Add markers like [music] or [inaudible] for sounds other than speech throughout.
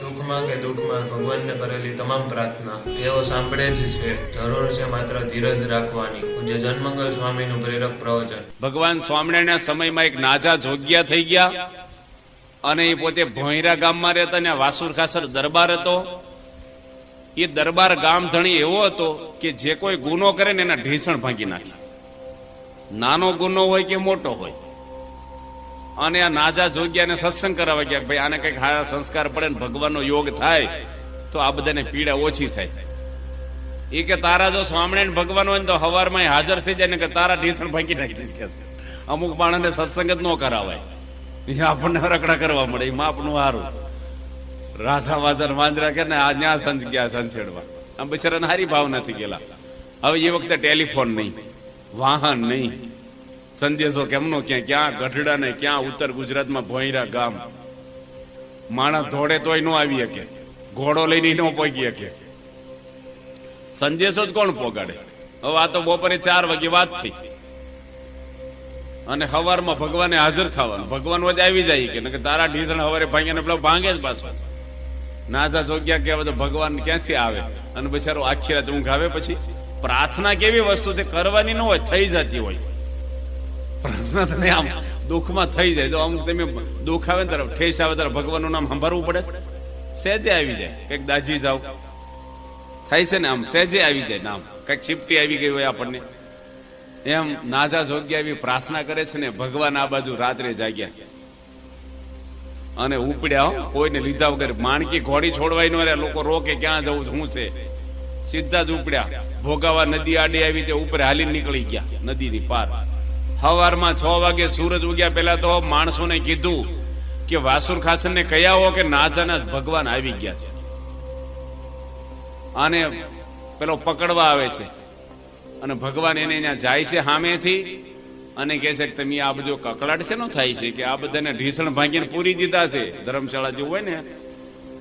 સુખમાં કે દુઃખમાં ભગવાનને કરેલી તમામ પ્રાર્થના. તેઓ સાંભળે જ છે. જરૂર છે માત્ર ધીરજ રાખવાની. પૂજ્ય જન્મંગલ સ્વામીનું પ્રેરક પ્રવચન. ભગવાન સ્વામિનારાયણના સમયમાં એક નાજા જોગ્યા થઈ ગયા અને એ પોતે ભોંયરા ગામમાં રહેતા ને વાસુર ખાસર દરબાર હતો. એ દરબાર ગામ ધણી એવો હતો કે જે કોઈ ગુનો કરે ને એના ઢીસણ ભાંગી નાખે. નાનો ગુનો હોય કે મોટો હોય. અને આ નાજા જોગ્યાને સત્સંગ કરાવવા ગયા ભાઈ આને કંઈક હારા સંસ્કાર પડે ને ભગવાનનો યોગ થાય, તો આ બધાને પીડા ઓછી થાય. એ કે તારા જો સ્વામિનારાયણ ભગવાન હોય ને તો હવારમાં હાજર થઈ જાય ને કે તારા ઢીસણ ભાંગી નાખી કે અમુક માણસને સત્સંગ જ ન કરાવાય. એ આપણને રકડા કરવા મળે, એ માપનું હારું. રાધા વાજર વાંદરા કે ને આ ન્યા સંજ ગયા સંછેડવા. આમ બિચારાને હારી ભાવ નથી ગયેલા. હવે એ વખતે ટેલિફોન નહીં, વાહન નહીં. સંદેશો કેમનો? ક્યાં ક્યાં, ગઢડા ને ક્યાં, ઉત્તર ગુજરાતમાં ભોંયરા ગામ. માણસ ધોડે તોય ન આવી શકે. ઘોડો લઈને ન પોગી શકે. સંદેશો જ કોણ પોગાડે? હવે આ તો બપોરે ચાર વાગે વાત થઈ. અને હવારમાં ભગવાને હાજર થવાનું. ભગવાન વચ્ચે આવી જાય કે, નકર તારા ઢીસણ હવારે ભાંગે પેલો ભાંગે જ પાછો. નાજા જોગ્યા કે, હવે તો ભગવાન ક્યાંથી આવે? અને બિચારો આખી રાત ઊંઘ આવે પછી? પ્રાર્થના કેવી વસ્તુ છે? કરવાની ન હોય, થઈ જતી હોય. આમ દુઃખમાં થઈ જાય તો અમુક તમે દુઃખ આવે તરફ ઠેસ આવે તારે ભગવાનનું નામ સંભાળવું પડે. સહેજે આવી જાય. કંઈક દાજી જાવ થાય છે ને આમ, સહેજે આવી જાય નામ. કંઈક છીપટી આવી ગઈ હોય આપણને. એમ નાજા જોગ્યા એવી પ્રાર્થના કરે છે ને, ભગવાન આ બાજુ રાત્રે જાગ્યા. અને ઉપડ્યા કોઈને લીધા વગર. માણકી ઘોડી છોડવાય ન રહ્યા, લોકો રોકે ક્યાં જવું શું છે? સીધા જ ઉપડ્યા. ભોગાવા નદી આડે આવી તે ઉપર હાલી નીકળી ગયા નદીની પાર. હવારમાં છ વાગે સૂરજ ઉગ્યા પહેલા તો માણસોને કીધું કે વાસુર ખાસન ને કયા હો કે નાજાના ભગવાન આવી ગયા છે. અને પેલો પકડવા આવે છે. અને ભગવાન એને ત્યાં જાય છે સામેથી અને કહે છે કે તમે આ બધો કકળાટ છે નો થાય છે કે આ બધાને ઢીસણ ભાંગીને પૂરી દીધા છે. ધર્મશાળા જેવું હોય ને,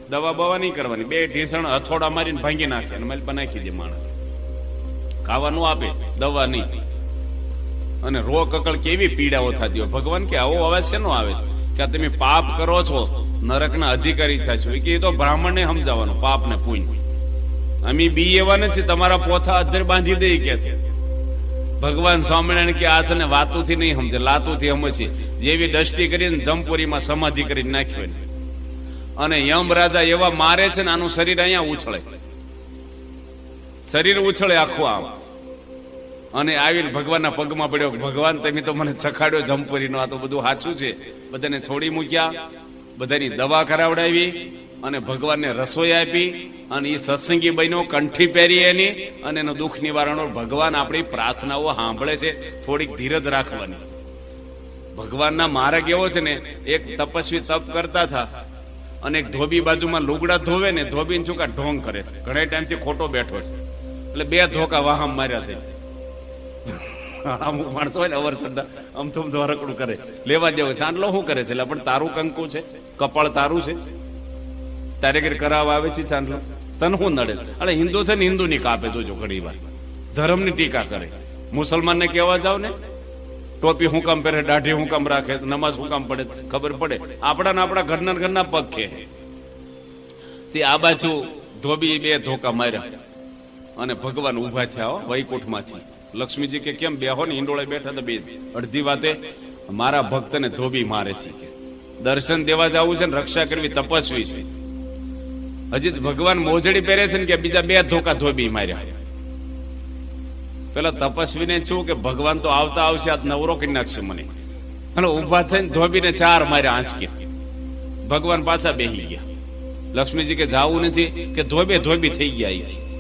દવા બવા નહીં કરવાની. બે ઢીસણ હથોડા મારીને ભાંગી નાખે અને મલપા નાખી દે માણસ. ખાવાનું આપે, દવા નહીં. અને રો કકળ કેવી પીડાઓ થતી હોય? ભગવાન કે આવો અવાજ શેનો આવે છે? કે તમે પાપ કરો છો? નરકના અધિકારી થશો કે એ તો બ્રાહ્મણને સમજાવવાનો પાપ ને પુણ્ય અમે બી એવા નથી, તમારા પોથા અધર બાંધી દઈ કે છે. ભગવાન સ્વામિનારાયણ કે આ છે ને વાતુથી નહીં સમજે, લાતુથી સમજે. જેવી દ્રષ્ટિ કરીને જમપુરીમાં સમાધિ કરીને નાખ્યો અને યમ રાજા એવા મારે છે ને આનું શરીર અહીંયા ઉછળે. શરીર ઉછળે આખું આમ. અને આવીને ભગવાનના પગમાં પડ્યો. ભગવાન તમે તો મને ચખાડ્યો, જમપુરીનો. આ તો બધું સાચું છે. બધાને છોડી મૂક્યા. બધાની દવા કરાવડાવી અને ભગવાનને રસોઈ આપી અને એ સત્સંગી બન્યો, કંઠી પહેરી એની અને એનું દુઃખ નિવારણો ભગવાન આપણી પ્રાર્થનાઓ સાંભળે છે. થોડીક ધીરજ રાખવાની. ભગવાનના માર્ગ એવો છે ને, એક તપસ્વી તપ કરતા હતા અને એક ધોબી બાજુમાં લુગડા ધોવે ને, ધોબીને ચૂકા ઢોંગ કરે છે. ઘણા ટાઈમથી ખોટો બેઠો છે. એટલે બે ધોકા વાહમ માર્યા છે. અમુક માણસો હોય ને અવર શ્રદ્ધા. થમ રકડું કરે. લેવા દેવો. ચાંદલો શું કરે છે? એટલે પણ તારું કંકુ છે. કપાળ તારું છે. તારે ઘેર કરાવવા આવે છે ચાંદલો. તને શું નડે? અરે, હિન્દુ છે ને હિન્દુ ની કાપે જોજો ઘણી વાર. ધર્મની ટીકા કરે. મુસલમાનને કહેવા જાવ ને, ટોપી હું કામ પહેરે, દાઢી હું કામ રાખે, નમાઝ હું કામ પડે, ખબર પડે? આપણા આપણા ઘરના ઘરના પગ કે તે આ બાજુ ધોબી બે ધોકા માર્યા. અને ભગવાન ઊભા થયા વૈકુંઠ વૈકુંઠમાંથી. લક્ષ્મીજી કે કેમ બેહો ને હિંડોળે બેઠા તો બે અડધી વાતે મારા ભક્તને ધોબી મારે છે. દર્શન દેવા જવું છે ને રક્ષા કરવી તપસ્વી છે. હજી ભગવાન મોજડી પહેરે છે ને કે બીજા બે ધોકા ધોબી માર્યા. પેલા તપસ્વીને છું કે ભગવાન તો આવતા આવશે આ નવરો કરી નાખશે મને. અને ઊભા થઈને ધોબીને ચાર માર્યા આંચકી. ભગવાન પાછા બેહી ગયા. લક્ષ્મીજી કે જાવું નથી, કે ધોબે ધોબી થઈ ગયા અહીંથી.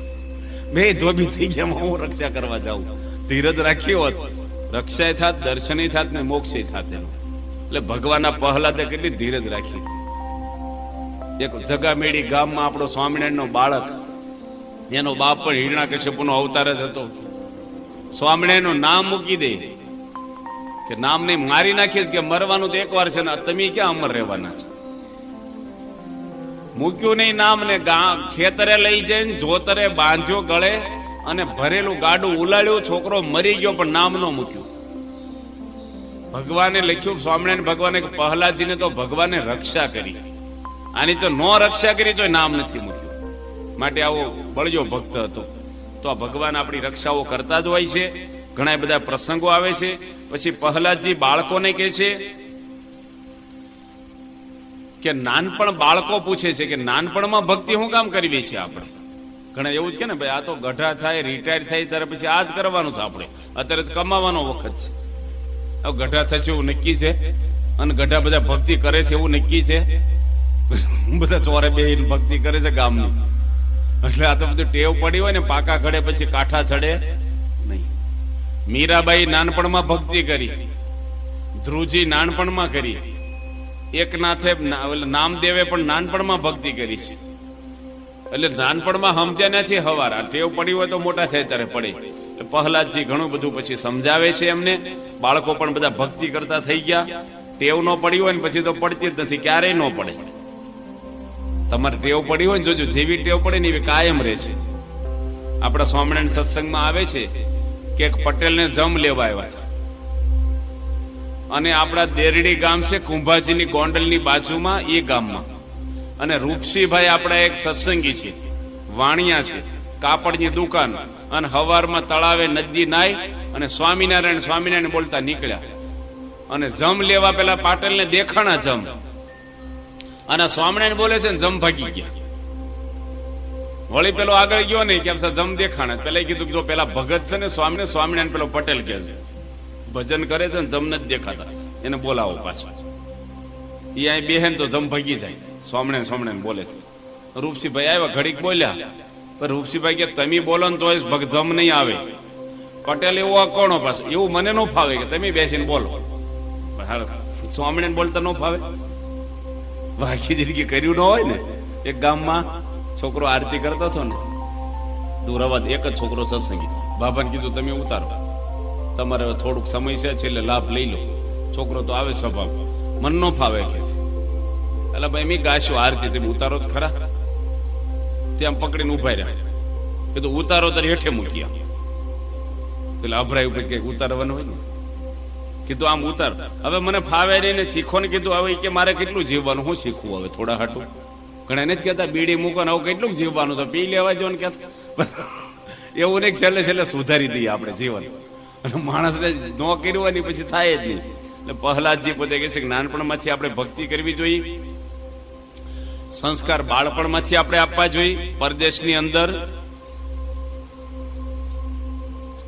બે ધોબી થઈ ગયા હું રક્ષા કરવા જાઉં. ધીરજ રાખી હોત રક્ષાય થાત દર્શનય થાત ને મોક્ષય થાત એનો. એટલે ભગવાનના પહલાદે કેટલી ધીરજ રાખી. એક જગામેડી ગામમાં આપણો સ્વામિનારાયણનો બાળક, એનો બાપ પણ હિરણા હિરણાકશ્યપુનો અવતાર જ હતો. સ્વામિનારાયણનું નામ મૂકી દે, કે નામ નહીં, મારી નાખીશ કે મરવાનું તો એકવાર છે ને, તમે ક્યાં અમર રહેવાના છે? મૂક્યું નહીં નામ ને ખેતરે લઈ જઈને જોતરે બાંધ્યો ગળે અને ભરેલું ગાડું ઉલાડ્યું છોકરો મરી ગયો પણ નામ નો મૂક્યું. ભગવાને લખ્યું, સ્વામિનારાયણ ભગવાને પ્રહલાદજીને તો ભગવાને રક્ષા કરી. આની તો નો રક્ષા કરી તો નામ નથી મૂક્યું. માટે આવો બળજો ભક્ત હતો. તો આ ભગવાન આપણી રક્ષાઓ કરતા જ હોય છે. ઘણા બધા પ્રસંગો આવે છે. પછી પ્રહલાદજી બાળકોને કહે છે કે નાનપણ બાળકો પૂછે છે કે નાનપણમાં ભક્તિ શું કામ કરવી છે આપણે? ઘણા એવું જ કે ને, ભાઈ આ તો ગઢા થાય રિટાયર થાય ત્યારે પછી આ જ કરવાનું છે આપણે. અત્યારે કમાવાનો વખત છે. હવે ગઢા થશે એવું નક્કી છે? અને ગઢા બધા ભક્તિ કરે છે એવું નક્કી છે? બધા ચોરે બે ભક્તિ કરે છે ગામની. એટલે આ તો બધું ટેવ પડી હોય ને, પાકા ખડે પછી કાંઠા ચડે નહીં. મીરાબાઈ નાનપણમાં ભક્તિ કરી. ધ્રુજી નાનપણમાં કરી. એકનાથે નામદેવે પણ નાનપણમાં ભક્તિ કરી છે. એટલે નાનપણમાં સમજ્યા નથી હવાર. ટેવ પડી હોય તો મોટા થાય ત્યારે પડે પ્રહલાદજી ઘણું બધું પછી સમજાવે છે એમને. બાળકો પણ બધા ભક્તિ કરતા થઈ ગયા. ટેવ ન પડી હોય ને પછી તો પડતી જ નથી, ક્યારેય ન પડે. તમારે ટેવ પડી હોય ને જોજો, જેવી ટેવ પડે ને એવી કાયમ રહે છે. આપણા સ્વામિનારાયણ સત્સંગમાં આવે છે કે પટેલને જમ લેવા આવ્યા હતા. અને આપણા દેરડી ગામ છે કુંભાજીની ગોંડલની બાજુમાં એ ગામમાં. અને રૂપસીભાઈ આપણા એક સત્સંગી છે, વાણિયા છે, કાપડની દુકાન અને હવારમાં તળાવે નદી નાય અને સ્વામિનારાયણ સ્વામિનારાયણ બોલતા નીકળ્યા. અને જમ લેવા પેલા પાટેલને દેખાણા જમ. અને સ્વામિનારાયણ બોલે છે જમ ભાગી ગયા. વળી પેલો આગળ ગયો નહીં, કે જમ દેખાણા. પેલા કીધું જો પેલા ભગત છે ને સ્વામી સ્વામિનારાયણ પેલો પટેલ કે છે. ભજન કરે છે ને જમ નથી દેખાતા. એને બોલાવો પાછો. એ અહીં બેહેન તો જમ ભગી જાય. સોમણે સોમણે બોલે છે. રૂપસીભાઈ આવ્યા, ઘડીક બોલ્યા. પણ રૂપસીભાઈ કે તમે બોલો ને તો જમ નહીં આવે. પટેલ એવો કોણો પાછો? એવું મને ન ફાવે કે તમે બેસીને બોલો. સ્વામિનારાયણ બોલતા ન ફાવે. બાકી જિંદગી કર્યું ન હોય ને, એક ગામમાં છોકરો આરતી કરતો હતો ને, દુરાવાદ, એક જ છોકરો સત્સંગી. બાબાને કીધું, તમે ઉતારો. તમારે થોડુંક સમય છે, છેલ્લે લાભ લઈ લો. છોકરો તો આવે સ્વભાવ. મન ન ફાવે કે. એટલે ભાઈ, મેં ગાશું આરતી તેમ ઉતારો જ ખરા? ત્યાં પકડીને ઊભા રહ્યા. કીધું ઉતારો તારી હેઠે મૂક્યા. એટલે અભરાય ઉપર કંઈક ઉતારવાનું હોય ને? કીધું આમ ઉતાર. હવે મને ફાવે નહીં ને શીખો ને કીધું હવે કે મારે કેટલું જીવવાનું, હું શીખવું હવે થોડા હાટું. ઘણા નથી કહેતા, બીડી મૂકો ને આવું કેટલું જીવવાનું તો પી લેવા જો ને કે [laughs] એવું નહીં છેલ્લે છેલ્લે સુધારી દઈએ આપણે જીવન. અને માણસને ન કર્યું હોય ને પછી થાય જ નહીં. એટલે પ્રહલાદજી પોતે કહે છે કે નાનપણમાંથી આપણે ભક્તિ કરવી જોઈએ. સંસ્કાર બાળપણમાંથી આપણે આપવા જોઈએ. પરદેશની અંદર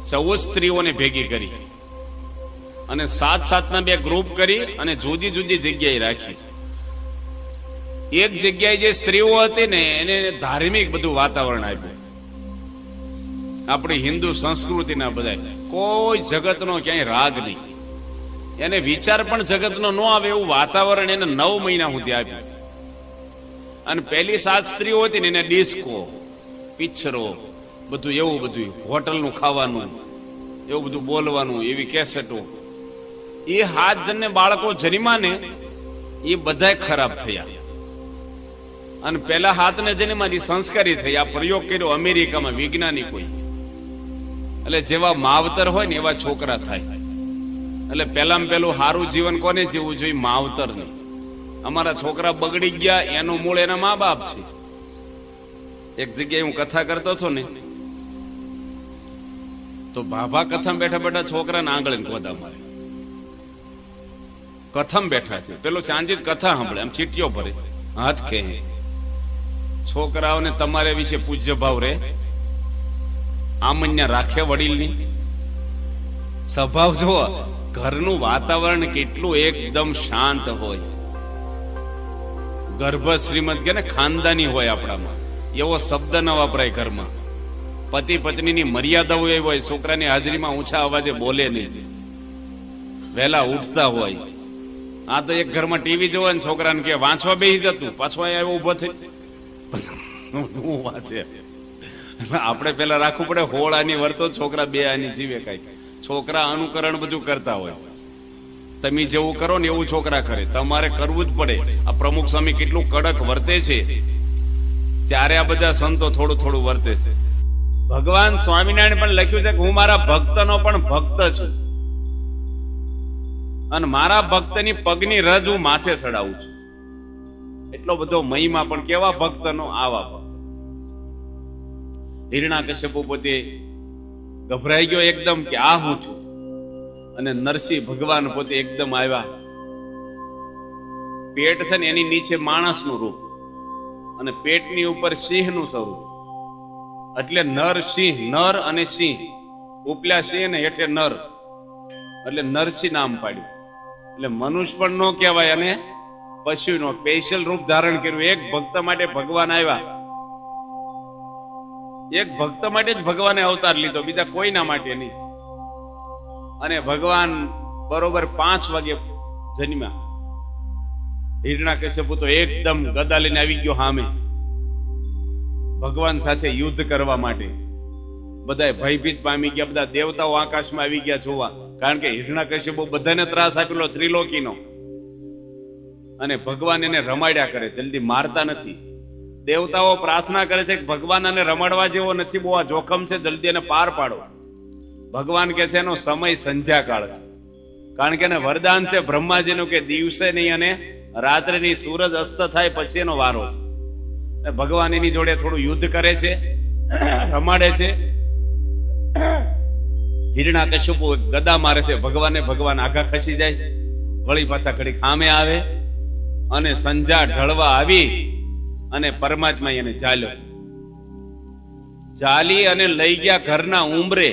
ચૌદ સ્ત્રીઓને ભેગી કરી અને સાત સાતના બે ગ્રુપ કરી અને જુદી જુદી જગ્યાએ રાખી. એક જગ્યાએ જે સ્ત્રીઓ હતી ને એને ધાર્મિક બધું વાતાવરણ આપ્યું. આપણી હિન્દુ સંસ્કૃતિના બધા કોઈ જગતનો ક્યાંય રાગ નહીં. એને વિચાર પણ જગતનો ન આવે એવું વાતાવરણ એને નવ મહિના સુધી આપ્યું. અને પહેલી સાત સ્ત્રીઓ હતી ને એને ડિસ્કો, પિક્ચરો, બધું એવું બધું, હોટલનું ખાવાનું, એવું બધું બોલવાનું, એવી કેસેટો. એ હાથ જણને બાળકો જન્માને એ બધાય ખરાબ થયા. અને પેલા હાથને જન્માની સંસ્કારી આ પ્રયોગ કર્યો અમેરિકામાં વિજ્ઞાનિક કોઈ. એટલે જેવા માવતર હોય ને એવા છોકરા થાય. એટલે પહેલામાં પેલું સારું જીવન કોને જીવવું જોઈએ? માવતર ને અમારા છોકરા બગડી ગયા, એનું મૂળ એના મા બાપ છે. એક જગ્યાએ હું કથા કરતો હતો ને, તો ભાભા કથમ બેઠા બેઠા છોકરાને આંગળે ગોદા મારે. કથમ બેઠા છે. પેલો ચાંદી કથા સાંભળે, આમ ચીટીઓ ભરે, હાથ કે છોકરાઓને તમારે વિશે પૂજ્ય ભાવ રે આમન્ય રાખે વડીલની? સ્વભાવ જુઓ, ઘરનું વાતાવરણ કેટલું એકદમ શાંત હોય. ગર્ભ શ્રીમદ કે ખાનદાની હોય આપણામાં. એવો શબ્દ ન વપરાય ઘરમાં. પતિ પત્નીની મર્યાદાઓ એવી હોય, છોકરાની હાજરીમાં ઊંચા અવાજે બોલે નહીં. વહેલા ઉઠતા હોય. આ તો એક ઘરમાં ટીવી જોવે ને છોકરાને કે વાંચવા બેસી જતું, પાછો અહીંયા ઊભો થઈ [laughs] હું વાંચે. આપણે પેલા રાખવું પડે, હોળ આની વર્તો, છોકરા બે આની જીવે કઈ. છોકરા અનુકરણ બધું કરતા હોય. તમે જેવું કરો ને એવું છોકરા કરે. તમારે કરવું જ પડે. આ પ્રમુખ સ્વામી કેટલું કડક વર્તે છે. ત્યારે આ બધા સંતો થોડું થોડું વર્તે છે. ભગવાન સ્વામિનારાયણ પણ લખ્યું છે કે હું મારા ભક્તનો પણ ભક્ત છું. અને મારા ભક્તની પગની રજ હું માથે ચડાવું છું. એટલો બધો મહિમા પણ કેવા ભક્તનો આવા ભક્ત હિરણા કશ્યપુ પોતે ગભરાઈ ગયો એકદમ કે આ હું છું? અને નરસિંહ ભગવાન પોતે એકદમ આવ્યા. પેટ છે ને એની નીચે માણસનું રૂપ અને પેટની ઉપર સિંહનું સ્વરૂપ. એટલે નર, સિંહ, નર અને સિંહ. ઉપલા સિંહ ને હેઠે નર. એટલે નરસિંહ નામ પાડ્યું. એટલે મનુષ્ય પણ ન કહેવાય અને પશુનો સ્પેશિયલ રૂપ ધારણ કર્યું. એક ભક્ત માટે ભગવાન આવ્યા. એક ભક્ત માટે જ ભગવાને અવતાર લીધો, બીજા કોઈના માટે નહીં. અને ભગવાન બરોબર પાંચ વાગે જન્મ્યા. હિરણા કશ્યપુ તો એકદમ ગદા લઈને આવી ગયો સામે ભગવાન સાથે યુદ્ધ કરવા માટે બધા ભયભીત પામી ગયા, બધા દેવતાઓ આકાશમાં આવી ગયા જોવા. કારણ કે હિરણા કશ્યપુ બધાને ત્રાસ આપેલો ત્રિલોકીનો. અને ભગવાન એને રમાડ્યા કરે, જલ્દી મારતા નથી. દેવતાઓ પ્રાર્થના કરે છે કે ભગવાન અને રમાડવા જેવો નથી, બહુ આ જોખમ છે, જલ્દી એને પાર પાડો. ભગવાન કે છે એનો સમય સંધ્યાકાળ છે. કારણ કે એને વરદાન છે બ્રહ્માજીનું કે દિવસે નહીં અને રાત્રેની સૂરજ અસ્ત થાય પછી એનો વારો છે. ભગવાન એની જોડે થોડું યુદ્ધ કરે છે, રમાડે છે. હિરણા કશ્યપુ ગદા મારે છે, ભગવાને ભગવાન આઘા ખસી જાય. વળી પાછા ઘડી ખામે આવે અને સંજા ઢળવા આવી અને પરમાત્મા એને ચાલ્યો. ચાલી અને લઈ ગયા ઘરના ઉમરે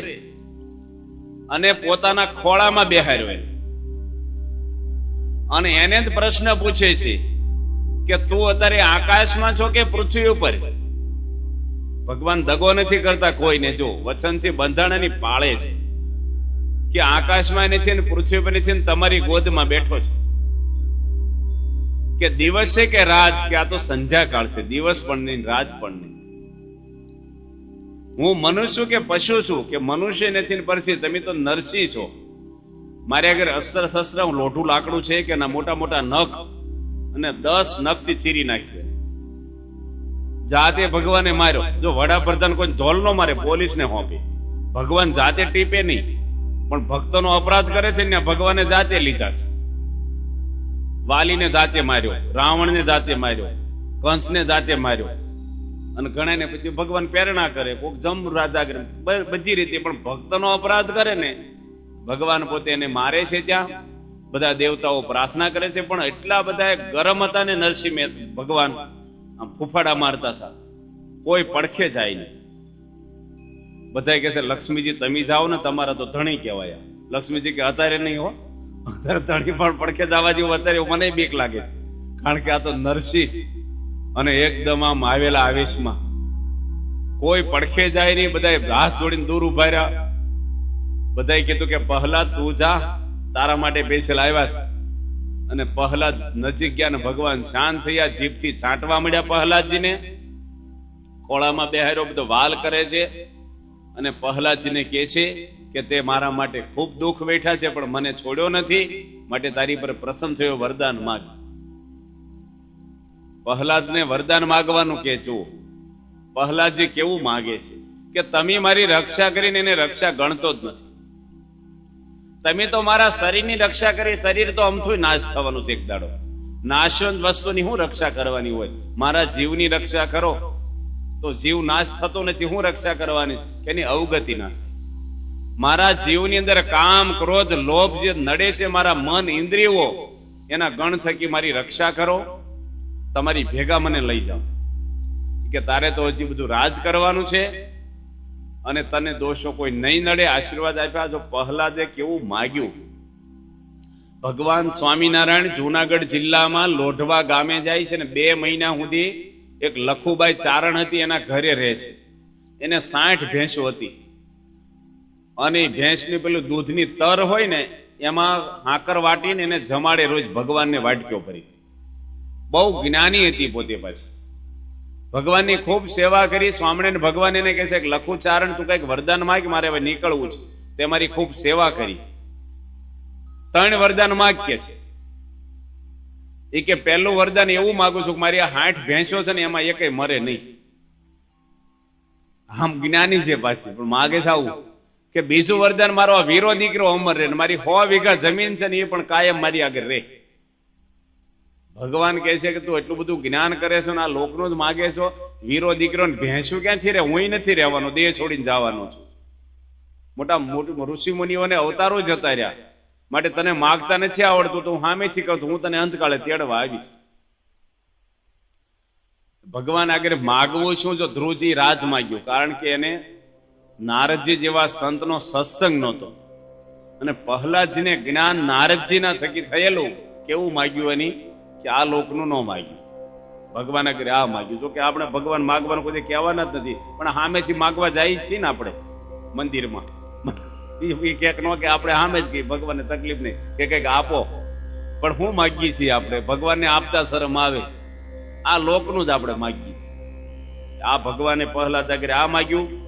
અને પોતાના ખોળામાં બેહાર્યો અને એને જ પ્રશ્ન પૂછે છે કે, તું અત્યારે આકાશમાં છો કે પૃથ્વી ઉપર? ભગવાન દગો નથી કરતા કોઈને. જો, વચનથી બંધારણની પાળે છે કે, આકાશમાં નથી ને પૃથ્વી પર નથી ને તમારી ગોદમાં બેઠો છે. કે દિવસ કે રાત, કે આ તો સંધ્યાકાળ છે. દિવસ પણ નહીં, રાત પણ નહીં. હું મનુષ્ય કે પશુ છું, કે મનુષ્ય નથી પરસી તમે તો નરસિંહ છો. મારે આગળ અસ્ત્ર શસ્ત્ર હું લોઢું લાકડું છે કે ના, મોટા મોટા નખ અને દસ નખથી ચીરી નાખ્યો જાતે ભગવાને માર્યો. જો વડાપ્રધાન કોઈ ધોલ નો મારે, પોલીસને હોપે. ભગવાન જાતે ટીપે નહીં, પણ ભક્તોનો અપરાધ કરે છે ને ભગવાને જાતે લીધા છે. વાલીને જાતે માર્યો, રાવણને જાતે માર્યો, કંસને જાતે માર્યો. અને ગણાય પછી ભગવાન પ્રેરણા કરે, કોક જમ રાજા કરે. બધી રીતે, પણ ભક્તનો અપરાધ કરે ને, ભગવાન પોતે એને મારે છે ત્યાં. બધા દેવતાઓ પ્રાર્થના કરે છે, પણ એટલા બધા ગરમ હતા ને નરસિંહ ભગવાન આમ ફૂફાડા મારતા હતા. કોઈ પડખે જાય નહીં. બધા કહે છે, લક્ષ્મીજી, તમે જાઓ ને, તમારા તો ધણી કહેવાય. લક્ષ્મીજી કે અત્યારે નહીં હો. ધણી પણ પડખે જવા જેવું અત્યારે મને બીક લાગે છે. કારણ કે આ તો નરસિંહ અને એકદમ આમ આવેલા આવેશમાં. કોઈ પડખે જાય નહીં બધા હાથ જોડીને દૂર ઊભા રહ્યા. બધાએ કીધું કે, પહેલા તું જા, તારા માટે પેશલ આવ્યા છે. અને પહલાદ નજીક ગયા ને ભગવાન શાંત થયા, જીભથી છાંટવા મળ્યા પહલાદજીને. ખોળામાં બેહારો બધો વાલ કરે છે. અને પહલાદજીને કહે છે કે તે મારા માટે ખૂબ દુઃખ બેઠા છે, પણ મને છોડ્યો નથી. માટે તારી પર પ્રસન્ન થયો વરદાન માગ. પ્રહલાદને વરદાન માગવાનું કે જુઓ. પ્રહલાદજી કેવું માગે છે કે તમે મારી રક્ષા કરીને એને રક્ષા ગણતો જ નથી. તમે તો મારા શરીરની રક્ષા કરી શરીર તો અમથું નાશ થવાનું છે એક દાડો. નાશવંત વસ્તુની હું રક્ષા કરવાની હોય? મારા જીવની રક્ષા કરો. તો જીવ નાશ થતો નથી, હું રક્ષા કરવાની? એની અવગતિ ના મારા જીવની અંદર કામ, ક્રોધ, લોભ જે નડે છે મારા મન, ઇન્દ્રિયો, એના ગણ થકી મારી રક્ષા કરો. તમારી ભેગા મને લઈ જાઓ. કે તારે તો હજી બધું રાજ કરવાનું છે અને તને દોષો કોઈ નહીં નડે, આશીર્વાદ આપ્યા. જો પ્રહલાદે કેવું માગ્યું, ભગવાન સ્વામિનારાયણ જુનાગઢ જિલ્લામાં લોઢવા ગામે જાય છે ને બે મહિના સુધી એક લખુબાઈ ચારણ હતી, એના ઘરે રહે છે. એને સાઠ ભેંસો હતી. અને ભેંસની પેલું દૂધની તર હોય ને, એમાં હાકર વાટીને એને જમાડે રોજ ભગવાનને વાટક્યો ભરી બહુ જ્ઞાની હતી પોતે પાછી. ભગવાનની ખૂબ સેવા કરી સ્વામણે ભગવાન એને કહે છે કે, લખું તું કંઈક વરદાન માગ, મારે હવે નીકળવું છે. તે મારી ખૂબ સેવા કરી. ત્રણ વરદાન માગ કે છે. એ કે, પહેલું વરદાન એવું માગુ છું કે મારી આ હાઠ ભેંસો છે ને, એમાં એકેય મરે નહીં. આમ જ્ઞાની છે પાછી, પણ માગે છે આવું. કે બીજું વરદાન મારો વીરો દીકરો અમર રે મારી સો વીઘા જમીન છે ને એ પણ કાયમ મારી આગળ રે ભગવાન કહે છે કે તું એટલું બધું જ્ઞાન કરે છો ને આ લોકનું જ માગે છો, વીરો દીકરો ભેંસું ક્યાંથી રે હું નથી રહેવાનો, દેહ છોડીને જવાનો છું. મોટા ઋષિ મુનિઓને અવતારો જતા રહ્યા. માટે તને માગતા નથી આવડતું, તો હું સામેથી કહું હું તને અંતકાળે તેડવા આવીશ. ભગવાન આગળ માગવું છું, જો ધ્રુવજી રાજ માગ્યું, કારણ કે એને નારદજી જેવા સંતનો સત્સંગ નહોતો. અને પ્રહલાદજીને જ્ઞાન નારદજીના થકી થયેલું કેવું માગ્યું એની? કે આ લોકનું ન માગ્યું. ભગવાન આગળ આ માગ્યું. જો કે આપણે ભગવાન માગવાનું કોઈ કહેવાના જ નથી. પણ સામેથી માગવા જાય છીએ ને આપણે મંદિરમાં. એ ક્યાંક ન કે આપણે સામે જ કહીએ ભગવાનને તકલીફ નહીં. કે કંઈક આપો. પણ હું માગીએ છીએ આપણે. ભગવાનને આપતા શરમ આવે. આ લોકનું જ આપણે માગીએ છીએ. આ ભગવાને પહેલા તકરે આ માગ્યું.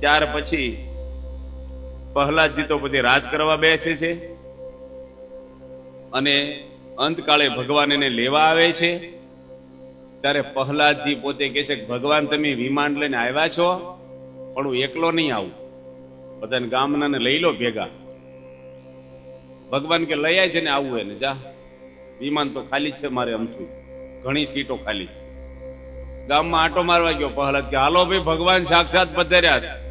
ત્યાર પછી પ્રહલાદજી તો બધી રાજ કરવા બેસે છે અને અંતકાળે ભગવાન એને લેવા આવે છે. ત્યારે પ્રહલાદજી પોતે કહે છે, ભગવાન, તમે વિમાન લઈને આવ્યા છો? પણ હું એકલો નહીં આવું. બધાને ગામનાને લઈ લો ભેગા. ભગવાન કે, લઈ આવી છે ને આવું એને, જા. વિમાન તો ખાલી છે મારે અમથું. ઘણી સીટો ખાલી છે. ગામમાં આટો મારવા ગયો. પ્રહલાદ કે, હાલો ભાઈ, ભગવાન સાક્ષાત પધાર્યા છે.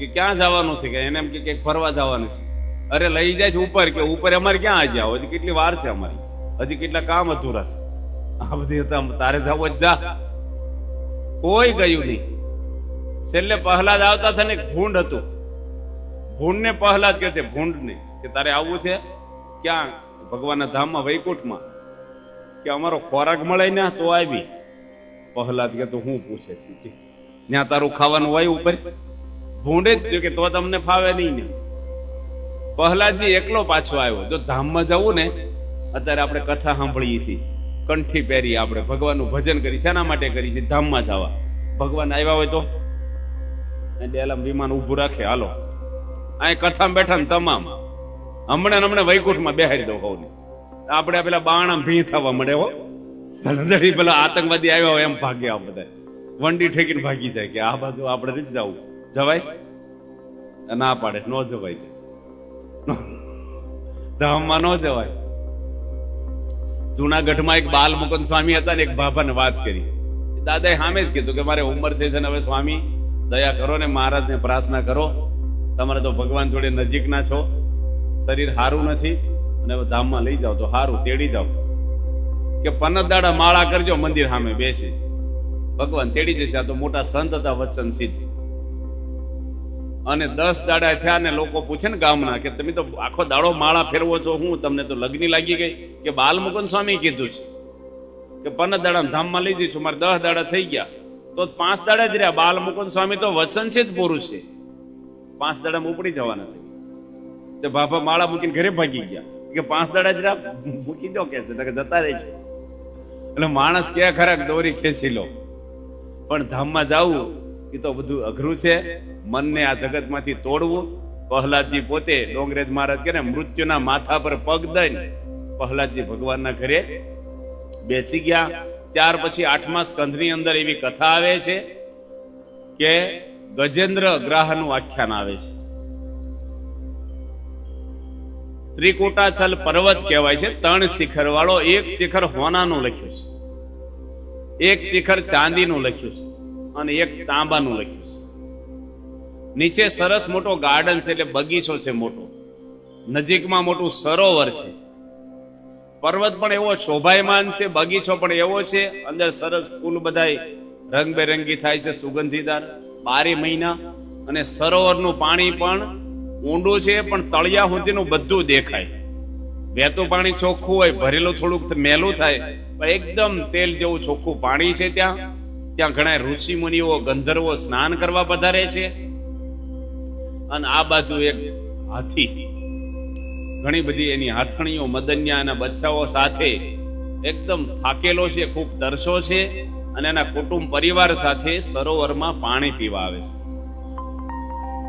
કે ક્યાં જવાનું છે કે એને એમ કે ક્યાંક ફરવા જવાનું છે? અરે લઈ જાય છે ઉપર કે ઉપર અમારે ક્યાં આજે આવો? હજી કેટલી વાર છે અમારી? હજી કેટલા કામ અધૂરા આ બધી તારે જવો જ જા. કોઈ ગયું નહીં. છેલ્લે પ્રહલાદ આવતા હતા ને ભૂંડ હતું. ભૂંડને પ્રહલાદ કે છે, ભૂંડને, કે તારે આવવું છે? ક્યાં? ભગવાનના ધામમાં, વૈકુંઠમાં. કે અમારો ખોરાક મળે ને, તો આવી. પ્રહલાદ કે તો હું પૂછે છે. ત્યાં તારું ખાવાનું હોય ઉપર. ભૂંડે જ કે તો તમને ફાવે નહીં ને. પ્રહલાદજી એકલો પાછો આવ્યો. જો ધામમાં જવું ને, અત્યારે આપણે કથા સાંભળીએ છીએ. કંઠી પહેરી આપણે ભગવાનનું ભજન કરી. શેના માટે કરી છે? ધામમાં જવા. ભગવાન આવ્યા હોય તો? ડેલામ વિમાન ઊભું રાખે. હાલો. અહીં કથામાં બેઠા ને તમામ. હમણાં હમણાં વૈકુંઠમાં બેહારી દો હોને આપણે પેલા બાણા ભી થવા મળે હો. પેલા આતંકવાદી આવ્યા હોય એમ ભાગ્યા બધા. વંડી ઠેકીને ભાગી જાય કે આ બાજુ આપણે રીત જવું. જવાય? ના પાડે, ન જવાય ધામમાં ન જવાય. જુનાગઢમાં એક બાલ મુકુંદ સ્વામી હતા ને એક બાબાને વાત કરી. દાદાએ સામે જ કીધું કે મારે ઉંમર થઈ છે ને હવે સ્વામી, દયા કરો ને મહારાજને પ્રાર્થના કરો. તમારે તો ભગવાન જોડે નજીકના છો. શરીર સારું નથી. અને ધામમાં લઈ જાઓ તો સારું તેડી જાઓ. કે પનત દાડા માળા કરજો, મંદિર સામે બેસી. ભગવાન તેડી જશે, આ તો મોટા સંત હતા વચન સિદ્ધ. અને દસ દાડા થયા ને લોકો પૂછે ને ગામના કે તમે તો આખો દાડો માળા ફેરવો છો, હું તમને તો લગ્ન લાગી ગઈ. કે બાલમુકુંદ સ્વામી કીધું છે કે પંદર દાડા ધામમાં લઈ જઈશું, મારે દસ દાડા થઈ ગયા. તો પાંચ દાડા જ રહ્યા. બાલમુકુંદ સ્વામી તો વચન છે જ પુરુષ છે. પાંચ દાડામાં ઉપડી જવાના તે બાપા માળા મૂકીને ઘરે ભાગી ગયા. કે પાંચ દાડા જ રહ્યા? મૂકી દો કે છે જતા રહે છે એટલે માણસ કે ખરાક દોરી ખેંચી લો. પણ ધામમાં જવું એ તો બધું અઘરું છે. મનને આ જગતમાંથી તોડવું. પ્રહલાદજી પોતે ડોંગરેજ મહારાજ કે મૃત્યુના માથા પર પગ દઈને પ્રહલાદજી ભગવાનના ઘરે બેસી ગયા. ત્યાર પછી આઠમા સ્કંધની અંદર એવી કથા આવે છે કે ગજેન્દ્ર ગ્રહનું આખ્યાન આવે છે. ત્રિકોટાચલ પર્વત કહેવાય છે. ત્રણ શિખર વાળો એક શિખર હોનાનું લખ્યું છે. એક શિખર ચાંદીનું લખ્યું છે. અને એક તાંબાનું લખ્યું છે. નીચે સરસ મોટો ગાર્ડન છે એટલે બગીચો છે મોટો. નજીકમાં મોટું સરોવર છે. પર્વત પણ એવો શોભાયમાન છે, બગીચો પણ એવો છે. અંદર સરસ ફૂલ બધાય રંગબેરંગી થાય છે, સુગંધીદાર, બારે મહિના અને સરોવરનું પાણી પણ ઊંડું છે, પણ તળિયા સુધીનું બધું દેખાય. વહેતું પાણી ચોખ્ખું હોય, ભરેલું થોડુંક મેલું થાય, પણ એકદમ તેલ જેવું ચોખ્ખું પાણી છે ત્યાં. ત્યાં ઘણા ઋષિ મુનિઓ ગંધર્વો સ્નાન કરવા પધારે છે. અને આ બાજુ એક હાથી. ઘણી બધી એની હાથણીઓ, મદન્યા અને બચ્ચાઓ સાથે એકદમ થાકેલો છે, ખૂબ તરસો છે અને એના કુટુંબ પરિવાર સાથે સરોવરમાં પાણી પીવા આવે છે.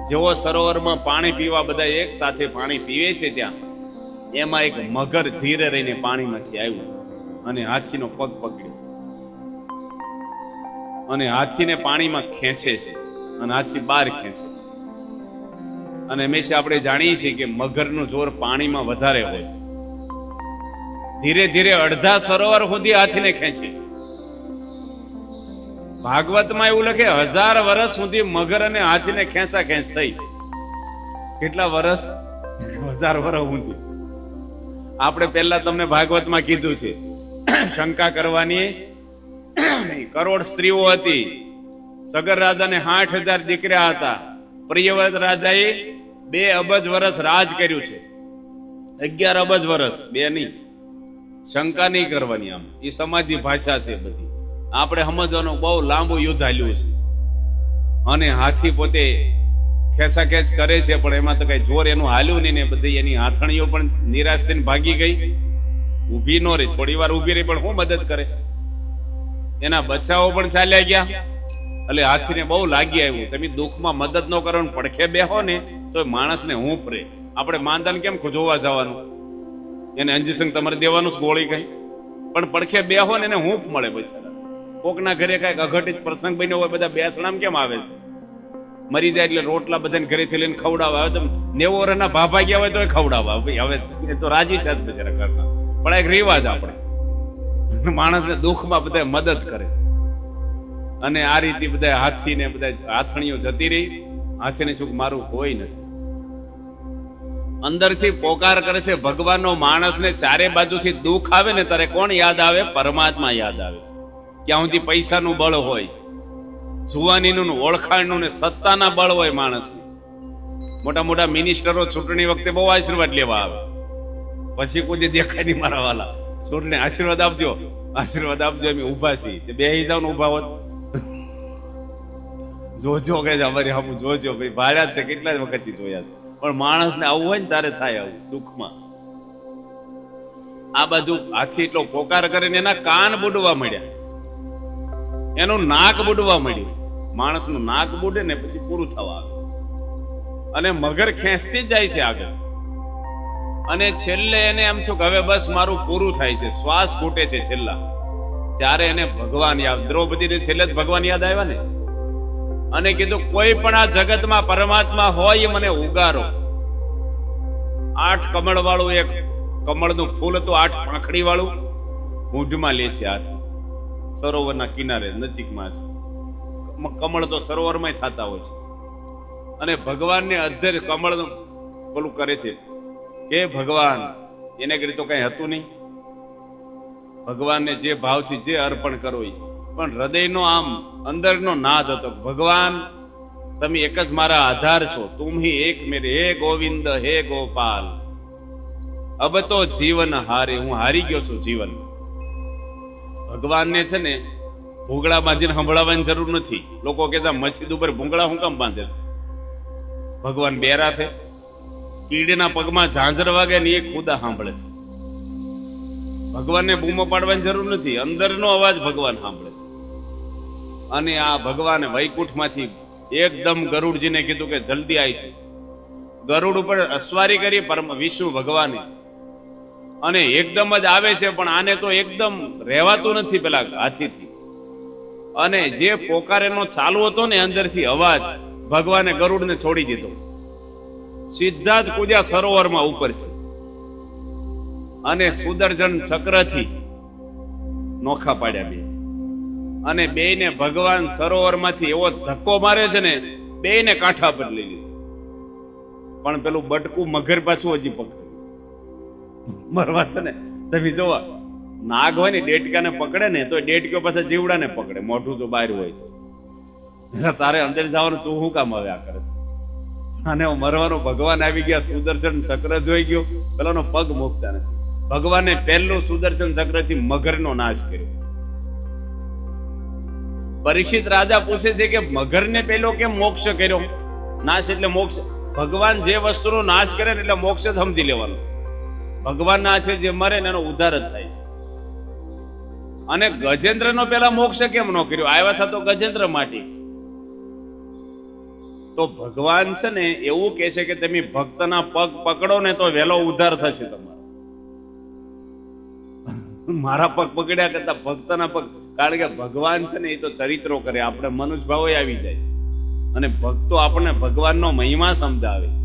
જેવો સરોવરમાં પાણી પીવા બધા એક સાથે પાણી પીવે છે ત્યાં, એમાં એક મગર ધીરે રહીને પાણીમાંથી આવ્યું અને હાથીનો પગ પકડ્યો. અને હાથીને પાણીમાં ખેંચે છે અને હાથી બહાર ખેંચે છે. અને હંમેશા આપણે જાણીએ છીએ કે મગરનું જોર પાણીમાં વધારે હોય. ધીરે ધીરે અડધા સરોવર સુધી હાથીને ખેંચે. ભાગવતમાં એવું લખે, હજાર વર્ષ સુધી મગર અને હાથીને ખેંચા ખેંચ થઈ. કેટલા વર્ષ હજાર વર્ષ સુધી. આપણે પહેલા તમને ભાગવતમાં કીધું છે, શંકા કરવાની. કરોડ સ્ત્રીઓ હતી. સગર રાજાને આઠ હજાર દીકરા હતા. પ્રિયવ્રત રાજાએ બે અબજ વર્ષ રાજ કર્યું છે. અગિયાર અબજ વર્ષ બે નહીં. શંકા નહીં કરવાની આમ. એ સમાજની ભાષા છે બધી. આપણે સમજવાનું બહુ લાંબુ યુદ્ધ હાલ્યું છે. અને હાથી પોતે ખેંચાખેંચ કરે છે, પણ એમાં તો કઈ જોર એનું હાલ્યું નહીં ને બધી એની હાથણીઓ પણ નિરાશ થઈને ભાગી ગઈ. ઊભી ન રહી. થોડી વાર ઊભી રહી પણ હું મદદ કરે? એના બચ્ચાઓ પણ ચાલ્યા ગયા. એટલે હાથીને બહુ લાગી આવ્યું. તમે દુઃખમાં મદદ ન કરો ને પડખે બેહો ને તો માણસ માણસને હું રે. આપણે માંદાને કેમ જોવા જવાનું? એને અંજીસંગ તમારે દેવાનું જ ગોળી કઈ. પણ પડખે બેહો ને એને હૂંફ મળે બચારા. કોકના ઘરે કાંઈક અઘટિત પ્રસંગ બન્યો હોય બધા બેસણામ કેમ આવે છે? મરી જાય એટલે રોટલા બધાને ઘરેથી લઈને ખવડાવવા હવે તો નેવો વર્ષના ભાભા ગયા હોય તો ખવડાવવા હવે એ તો રાજી છે બચારા કરતા પણ એક રિવાજ આપણે. માણસને દુઃખમાં બધા મદદ કરે. અને આ રીતે બધા હાથી ને બધા હાથણીઓ જતી રહી. હાથીને ચૂક મારું કોઈ નથી. અંદરથી પોકાર કરે છે, ભગવાનનો માણસને ચારે બાજુથી દુઃખ આવે ને ત્યારે કોણ યાદ આવે? પરમાત્મા યાદ આવે છે. ક્યાં સુધી પૈસાનું બળ હોય, જુવાનીનું ઓળખાણનું ને સત્તાના બળ હોય માણસ મોટા મોટા મિનિસ્ટરો ચૂંટણી વખતે બહુ આશીર્વાદ લેવા આવે. પછી કોઈ દેખાય નહીં મારા વાલા. ચૂંટણી આશીર્વાદ આપજો. આશીર્વાદ આપજો એમ ઊભા છીએ. બે જાવ ને ઊભા હોત. જોજો કે અમારી હમ જોજો. ભાઈ જ છે, કેટલા વખતથી જોયા છે. પણ માણસને આવું હોય ને ત્યારે થાય આવું, દુઃખમાં. આ બાજુ હાથી એટલો પોકાર કરીને એના કાન બુડવા મળ્યા એનું નાક બુડવા મળ્યું માણસનું નાક બુડે ને પછી પૂરું થવા આવે. અને મગર ખેંચતી જાય છે આગળ. અને છેલ્લે એને એમ છું કે હવે બસ મારું પૂરું થાય છે, શ્વાસ ઘૂટે છે છેલ્લા. ત્યારે એને ભગવાન યાદ, દ્રૌપદીને છેલ્લે જ ભગવાન યાદ આવ્યા ને? અને કીધું, કોઈ પણ આ જગતમાં પરમાત્મા હોય મને ઉગારો. આઠ કમળ વાળું એક કમળનું ફૂલ હતું, આઠ પાંખડી વાળું મૂઢમાં લે છે હાથ. સરોવરના કિનારે, નજીકમાં છે. કમળ તો સરોવરમાં થતા હોય છે. અને ભગવાનને અધ્ધર કમળનું પેલું કરે છે કે ભગવાન, એને કરી તો કઈ હતું નહીં. ભગવાનને જે ભાવથી જે અર્પણ કરો એ પણ હૃદયનો આમ અંદરનો નાદ હતો ભગવાન, તમે એક જ મારા આધાર છો તુમ હી એક મેરે. હે ગોવિંદ, હે ગોપાલ. અબ તો જીવન હારે, હું હારી ગયો છું જીવન. ભગવાનને છે ને, ભૂંગળા બાંધીને સંભળાવવાની જરૂર નથી. લોકો કહેતા, મસ્જિદ ઉપર ભૂંગળા હું કામ બાંધે? છે ભગવાન બેરા છે. કીડીના પગમાં ઝાંઝર વાગે ને એ ખુદા સાંભળે છે. ભગવાનને બૂમો પાડવાની જરૂર નથી, અંદરનો અવાજ ભગવાન સાંભળે છે. અને આ ભગવાને વૈકુંઠમાંથી એકદમ ગરુડજીને કીધું કે જલ્દી આવી ગરુડ ઉપર અસવારી કરી પરમ વિષ્ણુ ભગવાને. અને એકદમ જ આવે છે, પણ આને તો એકદમ રહેવાતું નથી પેલા હાથીથી. અને જે પોકારેનો ચાલુ હતો ને અંદરથી અવાજ, ભગવાને ગરુડને છોડી દીધો. સીધા જ કૂદ્યા સરોવરમાં ઉપરથી અને સુદર્શન ચક્રથી નોખા પાડ્યા બે. અને બેયને ભગવાન સરોવરમાંથી એવો ધક્કો મારે છે ને, બેયને કાંઠા પર લઈ લીધું. પણ પેલું બટકું મગર પાછું હજી પકડ્યું. મરવા છે ને, તમે જોવા, નાગ હોય ને ડેટકાને પકડે ને, તો ડેટક્યો પાછા જીવડાને પકડે. મોઢું તો બહાર હોય. તારે અંદર જવાનું તું શું કામ હવે આ કરે? અને મરવાનો ભગવાન આવી ગયા, સુદર્શન ચક્ર જોઈ ગયો. પેલાનો પગ મૂકતા નથી. ભગવાને પહેલું સુદર્શન ચક્રથી મગરનો નાશ કર્યો. પરીક્ષિત રાજા પૂછે છે કે મગરને પેલો કેમ મોક્ષ કર્યો? નાશ એટલે મોક્ષ. ભગવાન જે વસ્તુનો નાશ કરે ને એટલે મોક્ષ જ સમજી લેવાનો. ભગવાનના છે જે મરે ને એનો ઉદ્ધાર જ થાય છે. અને ગજેન્દ્રનો પેલા મોક્ષ કેમ ન કર્યો? આવ્યા થતો ગજેન્દ્ર માટે. તો ભગવાન છે ને એવું કહે છે કે તમે ભક્તના પગ પકડો ને તો વહેલો ઉદ્ધાર થશે તમારો. મારા પગ પકડ્યા કરતા ભક્તના પગ, કારણ કે ભગવાન છે ને એ તો ચરિત્રો કરે. આપણે મનુષ્ય ભાવો આવી જાય. અને ભક્તો આપણને ભગવાનનો મહિમા સમજાવે.